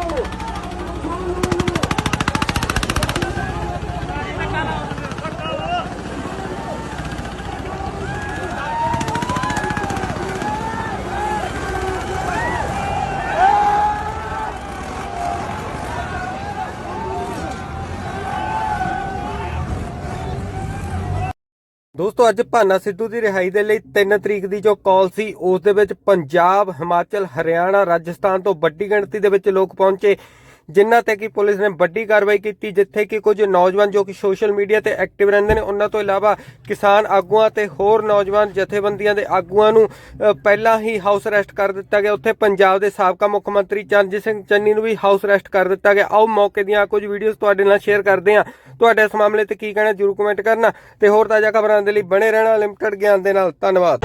Thank you. ਦੋਸਤੋ, ਅੱਜ ਭਾਨਾ ਸਿੱਧੂ ਦੀ ਰਿਹਾਈ ਦੇ ਲਈ 3 ਤਰੀਕ ਦੀ ਜੋ ਕਾਲ ਸੀ, ਉਸ ਦੇ ਵਿੱਚ ਪੰਜਾਬ, ਹਿਮਾਚਲ, ਹਰਿਆਣਾ, ਰਾਜਸਥਾਨ ਤੋਂ ਵੱਡੀ ਗਿਣਤੀ ਦੇ ਵਿੱਚ ਲੋਕ ਪਹੁੰਚੇ। ਜਿਨ੍ਹਾਂ ਤੇ ਕਿ ਪੁਲਿਸ ਨੇ ਵੱਡੀ ਕਾਰਵਾਈ ਕੀਤੀ, ਜਿੱਥੇ ਕਿ ਕੁਝ ਨੌਜਵਾਨ ਜੋ ਕਿ ਸੋਸ਼ਲ ਮੀਡੀਆ ਤੇ ਐਕਟਿਵ ਰਹਿੰਦੇ ਨੇ, ਉਹਨਾਂ ਤੋਂ ਇਲਾਵਾ ਕਿਸਾਨ ਆਗੂਆਂ ਤੇ ਹੋਰ ਨੌਜਵਾਨ ਜਥੇਬੰਦੀਆਂ ਦੇ ਆਗੂਆਂ ਨੂੰ ਪਹਿਲਾਂ ਹੀ ਹਾਊਸ ਅਰੈਸਟ ਕਰ ਦਿੱਤਾ ਗਿਆ। ਉੱਥੇ ਪੰਜਾਬ ਦੇ ਸਾਬਕਾ ਮੁੱਖ ਮੰਤਰੀ ਚਰਨਜੀਤ ਸਿੰਘ ਚੰਨੀ ਨੂੰ ਵੀ ਹਾਊਸ ਅਰੈਸਟ ਕਰ ਦਿੱਤਾ ਗਿਆ। ਆਓ ਮੌਕੇ ਦੀਆਂ ਕੁਝ ਵੀਡੀਓਜ਼ ਤੁਹਾਡੇ ਨਾਲ ਸ਼ੇਅਰ ਕਰਦੇ ਹਾਂ। ਤੁਹਾਡੇ ਇਸ ਮਾਮਲੇ ਤੇ ਕੀ ਕਹਿਣਾ ਜਰੂਰ ਕਮੈਂਟ ਕਰਨਾ। ਤੇ ਹੋਰ ਤਾਜ਼ਾ ਖਬਰਾਂ ਦੇ ਲਈ ਬਣੇ ਰਹਿਣਾ ਲਿਮਟਿਡ ਗਿਆਨ ਦੇ ਨਾਲ। ਧੰਨਵਾਦ।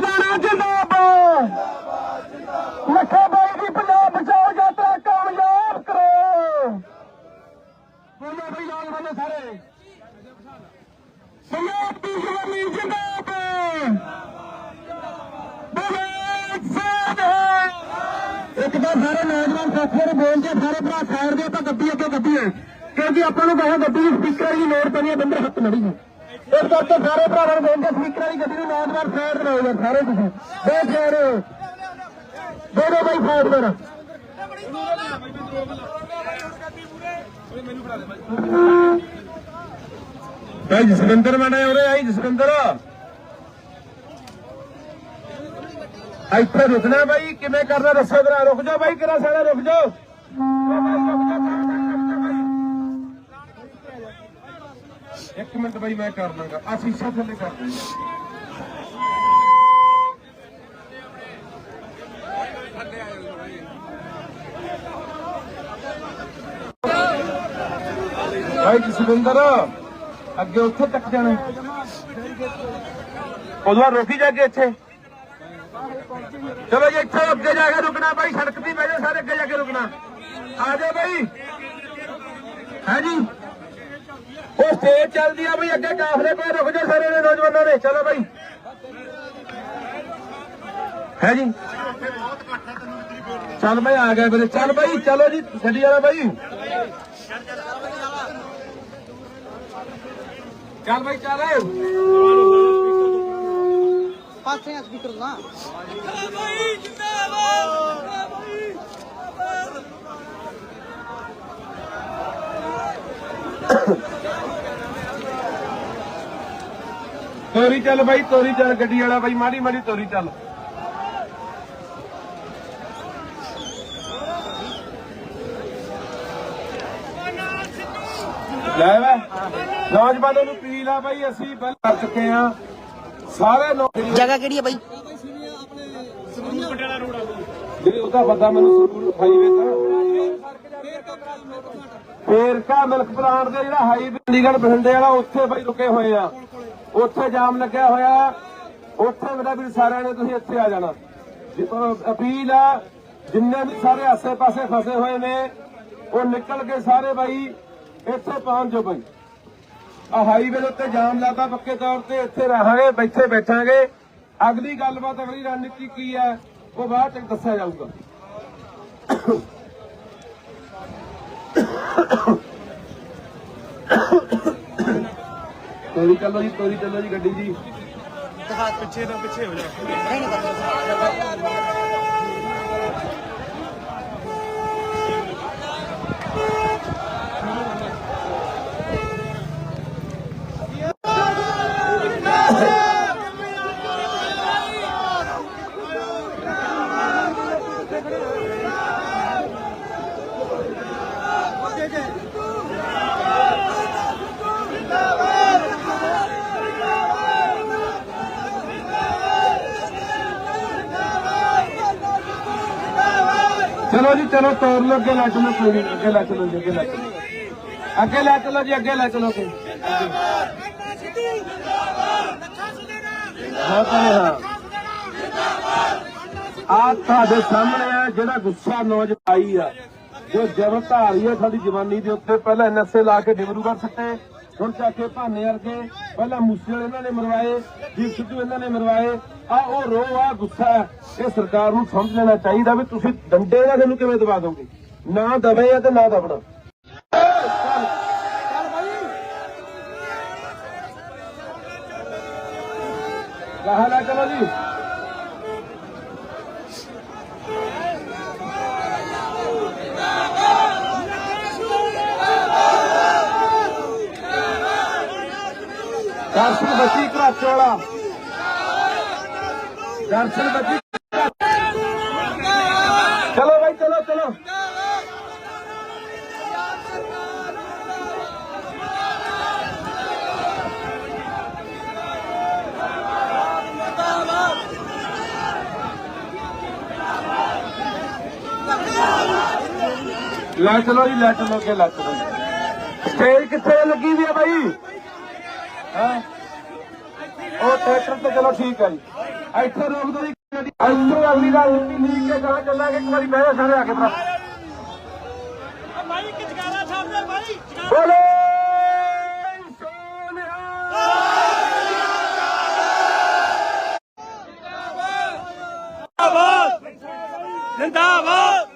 ਲੱਖਾਂ ਸਦਾਣਾ ਜਿੰਦਾਬਾਦ। ਲੱਖਾਂ ਬਾਈ ਦੀ ਪੰਜਾਬ ਬਚਾਓ ਯਾਤਰਾ ਕਾਮਯਾਬ ਕਰੋ। ਬੋਲੋ ਬਈ, ਲਾਲ ਬੋਲੋ ਸਾਰੇ। ਪੰਜਾਬ ਦੀ ਜਵਾਨੀ ਜਿੰਦਾਬਾਦ। ਬੋਲੋ ਸਾਧੇ ਇੱਕ ਤਾਂ ਸਾਰੇ ਨੌਜਵਾਨ ਸਾਥੀਆਂ ਨੂੰ ਬੋਲ ਕੇ ਸਾਰੇ ਭਰਾ ਸਾਈਡ ਦੇ ਆਪਾਂ ਗੱਡੀ ਅੱਗੇ ਗੱਡੀਏ ਕਿਉਂਕਿ ਆਪਾਂ ਨੂੰ ਕਹਾਂ ਗੱਡੀ ਦੀ ਸਪੀਕਰ ਦੀ ਲੋੜ ਪੈਣੀ ਹੈ ਬੰਦਰ ਹੱਥ ਮੜੀ ਹੈ ਇਸ ਕਰਕੇ ਸਾਰੇ ਭਰਾਵਾਂ ਨੂੰ ਬੋਲ ਸਪੀਕਰ ਵਾਲੀ ਗੱਡੀ ਨੂੰ ਨੌਜਵਾਨ ਸਾਈਡ ਤੇ ਯਾਰ ਸਾਰੇ ਤੁਸੀਂ। ਬਹੁਤ ਸਾਰੇ ਦੇ ਦੋ ਬਾਈ ਸਾਈਡ ਪਰ ਭਾਈ ਜਸਵਿੰਦਰ ਬਣੇ ਉਰੇ, ਆਈ ਜਸਵਿੰਦਰ। ਇੱਥੇ ਰੁਕਣਾ ਬਾਈ, ਕਿਵੇਂ ਕਰਨਾ ਦੱਸੋ ਜਰਾ, ਰੁਕ ਜਾਓ ਬਾਈ ਕਿਰਾ ਸਾਡਾ ਰੁਕ ਜਾਓ ਓ ਬਾਈ, ਰੁਕ ਜਾਓ, ਰੁਕ ਜਾਓ, ਬਾਈ। ਇੱਕ ਮਿੰਟ ਬਾਈ, ਮੈਂ ਕਰ ਲਾਂਗਾ ਆ ਸ਼ੀਸ਼ਾ ਥੱਲੇ ਕਰ ਦਿੰਦਾ ਭਾਈ ਜਸਵਿੰਦਰ ਅੱਗੇ ਉੱਥੇ ਤੱਕ ਜਾਣਾ। ਉਦੋਂ ਰੋਕੀ ਜਾ ਕੇ ਇੱਥੇ। ਚਲੋ ਜੀ, ਇੱਥੇ ਅੱਗੇ ਜਾ ਕੇ ਰੁਕਣਾ ਭਾਈ ਸੜਕ ਤੇ ਬਹਿ ਜਾਓ ਸਾਰੇ ਅੱਗੇ ਜਾ ਕੇ ਰੁਕਣਾ। ਆ ਜਾ ਭਾਈ ਹੈ ਜੀ? ਉਹ ਸਟੇਜ ਚੱਲਦੀ ਆ ਬਈ ਅੱਗੇ ਕਾਫਲੇ ਪਏ ਰੁਕ ਜਾਓ ਸਾਰੇ ਨੇ ਨੌਜਵਾਨਾਂ ਨੇ ਚਲੋ ਭਾਈ ਹੈ ਜੀ? ਚੱਲ ਭਾਈ ਆ ਗਏ ਵੀਰੇ। ਚੱਲ ਭਾਈ ਚਲੋ ਜੀ ਛੱਡੀ ਜਾਣਾ ਭਾਈ ਚੱਲ ਭਾਈ ਚੱਲ। ਪਾਸੇ ਆ ਸਪੀਕਰ ਨਾ ਤੋਰੀ ਚੱਲ ਭਾਈ ਤੋਰੀ ਚੱਲ ਗੱਡੀ ਵਾਲਾ ਭਾਈ ਮਾੜੀ ਮਾੜੀ ਤੋਰੀ ਚੱਲ। ਲੈ ਵੇ ਨੌਜਵਾਨਾਂ ਨੂੰ ਅਪੀਲ ਆ ਭਾਈ ਅਸੀਂ ਬਲ ਕਰ ਚੁੱਕੇ ਆ ਸਾਰੇ ਜਗ੍ਹਾ ਕਿਹੜੀ ਹੈ ਬਾਈ? ਜਿਹੜੇ ਉਹਦਾ ਬੰਦਾ ਮੈਨੂੰ ਸਕੂਲ ਖਾਈ ਵੇ ਤਾਂ। ਫੇਰਕਾ ਮਿਲਕ ਪਲਾਂਟ ਦੇ ਜਿਹੜਾ ਹਾਈਵੇ ਚੰਡੀਗੜ੍ਹ ਬਠਿੰਡੇ ਵਾਲਾ ਉੱਥੇ ਬਈ ਰੁਕੇ ਹੋਏ ਆ। ਉੱਥੇ ਜਾਮ ਲੱਗਿਆ ਹੋਇਆ ਉੱਥੇ ਮੇਰਾ ਵੀ ਸਾਰਿਆਂ ਨੇ ਤੁਸੀਂ ਇੱਥੇ ਆ ਜਾਣਾ। ਅਪੀਲ ਆ, ਜਿੰਨੇ ਵੀ ਸਾਰੇ ਆਸੇ-ਪਾਸੇ ਫਸੇ ਹੋਏ ਨੇ, ਉਹ ਨਿਕਲ ਕੇ ਸਾਰੇ ਬਾਈ ਇੱਥੇ ਪਹੁੰਚ ਜਾਓ ਬਾਈ। ਆ ਹਾਈਵੇ ਦੇ ਉੱਤੇ ਜਾਮ ਲਾਤਾ ਪੱਕੇ ਤੌਰ ਤੇ, ਇੱਥੇ ਰਹਾਂਗੇ, ਬੈਠੇ ਬੈਠਾਂਗੇ। ਅਗਲੀ ਗੱਲਬਾਤ, ਅਗਲੀ ਰਣਨੀਤੀ ਕੀ ਹੈ, ਉਹ ਬਾਅਦ ਚ ਦੱਸਿਆ ਜਾਊਗਾ। ਤੋਰੀ ਚੱਲੋ ਜੀ ਤੋਰੀ ਚੱਲੋ ਜੀ ਗੱਡੀ ਜੀ। ਨਹੀਂ ਨਹੀਂ। ਚਲੋ ਜੀ ਚਲੋ ਤੋਰ ਲੋ ਅੱਗੇ ਲੈ ਚਲੋ ਕੋਈ ਨੀ, ਅੱਗੇ ਲੈ ਚਲੋ ਜੀ ਅੱਗੇ ਲੈ ਚਲੋ ਅੱਗੇ ਲੈ ਚਲੋ ਜੀ ਅੱਗੇ ਲੈ ਚਲੋ ਕੋਈ। ਆ ਤੁਹਾਡੇ ਸਾਹਮਣੇ ਆ ਜਿਹੜਾ ਗੁੱਸਾ ਨੌਜਵਾਨ ਆਈ ਆ ਜੋ ਜ਼ਬਰ ਧਾਰੀ ਹੈ ਸਾਡੀ ਜਵਾਨੀ ਦੇ ਉੱਤੇ ਪਹਿਲਾਂ ਐਨਐਸਏ ਲਾ ਕੇ ਡਿਬਰੂਗੜ੍ਹ ਸੱਟੇ ਹੁਣ ਚੱਕ ਭਾਨੇ ਵਰਗੇ, ਪਹਿਲਾਂ ਮੂਸੇ ਵਾਲੇ ਇਹਨਾਂ ਨੇ ਮਰਵਾਏ ਦੀਪ ਸਿੱਧੂ ਇਹਨਾਂ ਨੇ ਮਰਵਾਏ। ਆ ਉਹ ਰੋ, ਆ ਗੁੱਸਾ ਇਹ ਸਰਕਾਰ ਨੂੰ ਸਮਝ ਲੈਣਾ ਚਾਹੀਦਾ ਵੀ ਤੁਸੀਂ ਡੰਡੇ ਨਾਲ ਇਹਨੂੰ ਕਿਵੇਂ ਦਬਾ ਦੋਗੇ? ਨਾ ਦਬੇ ਆ ਤੇ ਨਾ ਦਬਣਾ। ਕਹਾ ਲੈ ਚਲੋ ਜੀ। ਦਰਸ਼ਨ ਬੱਚੀ ਘਰਾਚੇ ਵਾਲਾ ਦਰਸ਼ਨ ਬੱਚੀ ਚਲੋ ਭਾਈ ਚਲੋ ਚਲੋ। ਲੈ ਚਲੋ ਜੀ, ਲੈ ਚਲੋ ਕੇ ਲੈ ਚਲੋ ਸਟੇਜ ਕਿੱਥੇ ਲੱਗੀ ਵੀ ਆ ਬਾਈ? ਹਾਂ। ਉਹ ਟਰੈਕਟਰ ਤੇ ਚਲੋ ਠੀਕ ਹੈ ਜੀ। ਇੱਥੇ ਰੋਕ ਦੋ ਜੀ। ਗੱਡੀ ਇੱਥੇ ਅਗਲੀ ਦਾ ਨੀਕ ਕੇ ਗਾਂ ਚੱਲਾਂਗੇ। ਇੱਕ ਵਾਰੀ ਬਹਿ ਜਾ ਸਾਰੇ ਆ ਕੇ ਭਰਾ। ਭਾਈ ਕਿਚਕਾਰਾ ਛੱਡ ਦੇ ਭਾਈ ਬੋਲੇ! ਜਿੰਦਾਬਾਦ!